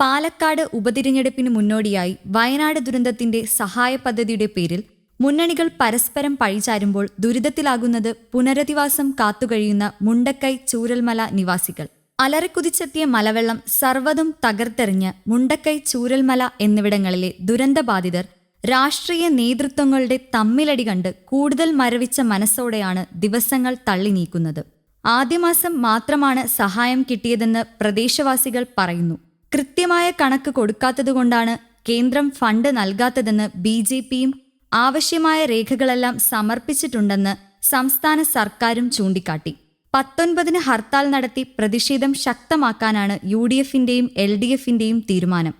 പാലക്കാട് ഉപതിരഞ്ഞെടുപ്പിന് മുന്നോടിയായി വയനാട് ദുരന്തത്തിന്റെ സഹായ പദ്ധതിയുടെ പേരിൽ മുന്നണികൾ പരസ്പരം പഴിചാരുമ്പോൾ ദുരിതത്തിലാകുന്നത് പുനരധിവാസം കാത്തുകഴിയുന്ന മുണ്ടക്കൈ ചൂരൽമല നിവാസികൾ. അലറിക്കുതിച്ചെത്തിയ മലവെള്ളം സർവതും തകർത്തെറിഞ്ഞ് മുണ്ടക്കൈ ചൂരൽമല എന്നിവിടങ്ങളിലെ ദുരന്തബാധിതർ രാഷ്ട്രീയ നേതൃത്വങ്ങളുടെ തമ്മിലടി കണ്ട് കൂടുതൽ മരവിച്ച മനസ്സോടെയാണ് ദിവസങ്ങൾ തള്ളി നീക്കുന്നത് ആദ്യമാസം മാത്രമാണ് സഹായം കിട്ടിയതെന്ന് പ്രദേശവാസികൾ പറയുന്നു. കൃത്യമായ കണക്ക് കൊടുക്കാത്തതുകൊണ്ടാണ് കേന്ദ്രം ഫണ്ട് നൽകാത്തതെന്ന് ബി ജെ പിയും ആവശ്യമായ രേഖകളെല്ലാം സമർപ്പിച്ചിട്ടുണ്ടെന്ന് സംസ്ഥാന സർക്കാരും ചൂണ്ടിക്കാട്ടി. പത്തൊൻപതിന് ഹർത്താൽ നടത്തി പ്രതിഷേധം ശക്തമാക്കാനാണ് യു ഡി എഫിന്റെയും എൽ ഡി എഫിന്റെയും തീരുമാനം.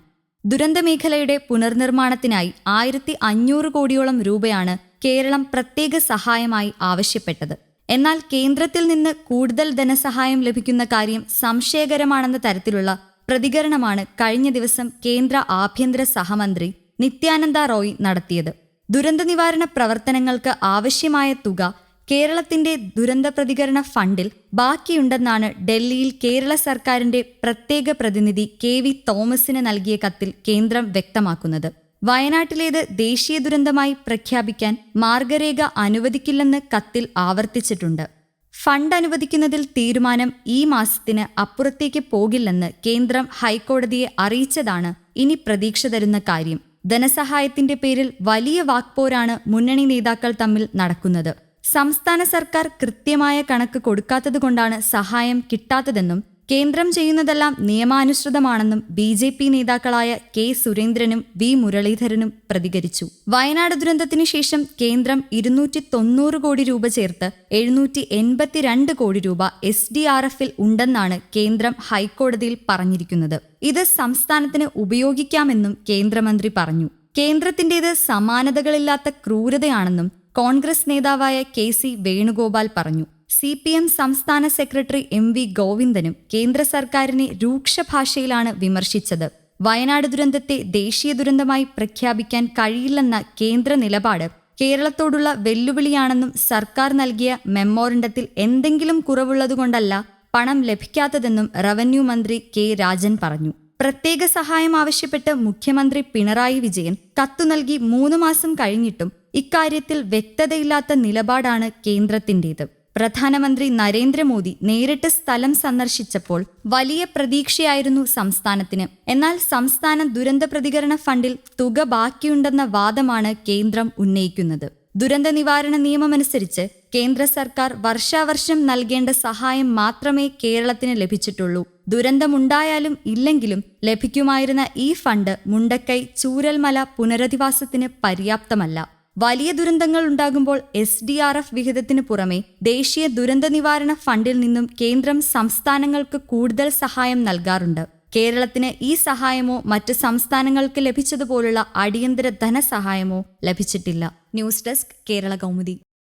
ദുരന്തമേഖലയുടെ പുനർനിർമ്മാണത്തിനായി ആയിരത്തി അഞ്ഞൂറ് കോടിയോളം രൂപയാണ് കേരളം പ്രത്യേക സഹായമായി ആവശ്യപ്പെട്ടത്. എന്നാൽ കേന്ദ്രത്തിൽ നിന്ന് കൂടുതൽ ധനസഹായം ലഭിക്കുന്ന കാര്യം സംശയകരമാണെന്ന തരത്തിലുള്ള പ്രതികരണമാണ് കഴിഞ്ഞ ദിവസം കേന്ദ്ര ആഭ്യന്തര സഹമന്ത്രി നിത്യാനന്ദ റോയ് നടത്തിയത്. ദുരന്ത നിവാരണ പ്രവർത്തനങ്ങൾക്ക് ആവശ്യമായ തുക കേരളത്തിന്റെ ദുരന്ത പ്രതികരണ ഫണ്ടിൽ ബാക്കിയുണ്ടെന്നാണ് ഡൽഹിയിൽ കേരള സർക്കാരിന്റെ പ്രത്യേക പ്രതിനിധി കെ വി തോമസിന് നൽകിയ കത്തിൽ കേന്ദ്രം വ്യക്തമാക്കുന്നത്. വയനാട്ടിലേത് ദേശീയ ദുരന്തമായി പ്രഖ്യാപിക്കാൻ മാർഗരേഖ അനുവദിക്കില്ലെന്ന് കത്തിൽ ആവർത്തിച്ചിട്ടുണ്ട്. ഫണ്ട് അനുവദിക്കുന്നതിൽ തീരുമാനം ഈ മാസത്തിന് അപ്പുറത്തേക്ക് പോകില്ലെന്ന് കേന്ദ്രം ഹൈക്കോടതിയെ അറിയിച്ചതാണ് ഇനി പ്രതീക്ഷ തരുന്ന കാര്യം. ധനസഹായത്തിന്റെ പേരിൽ വലിയ വാക്പോരാണ് മുന്നണി നേതാക്കൾ തമ്മിൽ നടക്കുന്നത്. സംസ്ഥാന സർക്കാർ കൃത്യമായ കണക്ക് കൊടുക്കാത്തതുകൊണ്ടാണ് സഹായം കിട്ടാത്തതെന്നും കേന്ദ്രം ചെയ്യുന്നതെല്ലാം നിയമാനുസൃതമാണെന്നും ബി ജെ പി നേതാക്കളായ കെ സുരേന്ദ്രനും വി മുരളീധരനും പ്രതികരിച്ചു. വയനാട് ദുരന്തത്തിനു ശേഷം കേന്ദ്രം ഇരുന്നൂറ്റി തൊണ്ണൂറ് കോടി രൂപ ചേർത്ത് എഴുന്നൂറ്റി എൺപത്തിരണ്ട് കോടി രൂപ എസ് ഡി ആർ എഫിൽ ഉണ്ടെന്നാണ് കേന്ദ്രം ഹൈക്കോടതിയിൽ പറഞ്ഞിരിക്കുന്നത്. ഇത് സംസ്ഥാനത്തിന് ഉപയോഗിക്കാമെന്നും കേന്ദ്രമന്ത്രി പറഞ്ഞു. കേന്ദ്രത്തിന്റേത് സമാനതകളില്ലാത്ത ക്രൂരതയാണെന്നും കോൺഗ്രസ് നേതാവായ കെ സി വേണുഗോപാൽ പറഞ്ഞു. സി പി എം സംസ്ഥാന സെക്രട്ടറി എം വി ഗോവിന്ദനും കേന്ദ്ര സർക്കാരിനെ രൂക്ഷ ഭാഷയിലാണ് വിമർശിച്ചത്. വയനാട് ദുരന്തത്തെ ദേശീയ ദുരന്തമായി പ്രഖ്യാപിക്കാൻ കഴിയില്ലെന്ന കേന്ദ്ര നിലപാട് കേരളത്തോടുള്ള വെല്ലുവിളിയാണെന്നും സർക്കാർ നൽകിയ മെമ്മോറണ്ടത്തിൽ എന്തെങ്കിലും കുറവുള്ളതുകൊണ്ടല്ല പണം ലഭിക്കാത്തതെന്നും റവന്യൂ മന്ത്രി കെ രാജൻ പറഞ്ഞു. പ്രത്യേക സഹായം ആവശ്യപ്പെട്ട് മുഖ്യമന്ത്രി പിണറായി വിജയൻ കത്തു നൽകി മൂന്ന് മാസം കഴിഞ്ഞിട്ടും ഇക്കാര്യത്തിൽ വ്യക്തതയില്ലാത്ത നിലപാടാണ് കേന്ദ്രത്തിന്റേത് പ്രധാനമന്ത്രി നരേന്ദ്രമോദി നേരിട്ട് സ്ഥലം സന്ദർശിച്ചപ്പോൾ വലിയ പ്രതീക്ഷയായിരുന്നു സംസ്ഥാനത്തിന്. എന്നാൽ സംസ്ഥാന ദുരന്ത പ്രതികരണ ഫണ്ടിൽ തുക ബാക്കിയുണ്ടെന്ന വാദമാണ് കേന്ദ്രം ഉന്നയിക്കുന്നത്. ദുരന്ത നിവാരണ നിയമമനുസരിച്ച് കേന്ദ്ര സർക്കാർ വർഷാവർഷം നൽകേണ്ട സഹായം മാത്രമേ കേരളത്തിന് ലഭിച്ചിട്ടുള്ളൂ. ദുരന്തമുണ്ടായാലും ഇല്ലെങ്കിലും ലഭിക്കുമായിരുന്ന ഈ ഫണ്ട് മുണ്ടക്കൈ ചൂരൽമല പുനരധിവാസത്തിന് പര്യാപ്തമല്ല. വലിയ ദുരന്തങ്ങൾ ഉണ്ടാകുമ്പോൾ എസ് ഡി ആർ എഫ് വിഹിതത്തിന് പുറമെ ദേശീയ ദുരന്ത നിവാരണ ഫണ്ടിൽ നിന്നും കേന്ദ്രം സംസ്ഥാനങ്ങൾക്ക് കൂടുതൽ സഹായം നൽകാറുണ്ട്. കേരളത്തിന് ഈ സഹായമോ മറ്റ് സംസ്ഥാനങ്ങൾക്ക് ലഭിച്ചതുപോലുള്ള അടിയന്തര ധനസഹായമോ ലഭിച്ചിട്ടില്ല. News desk Kerala Kaumudi.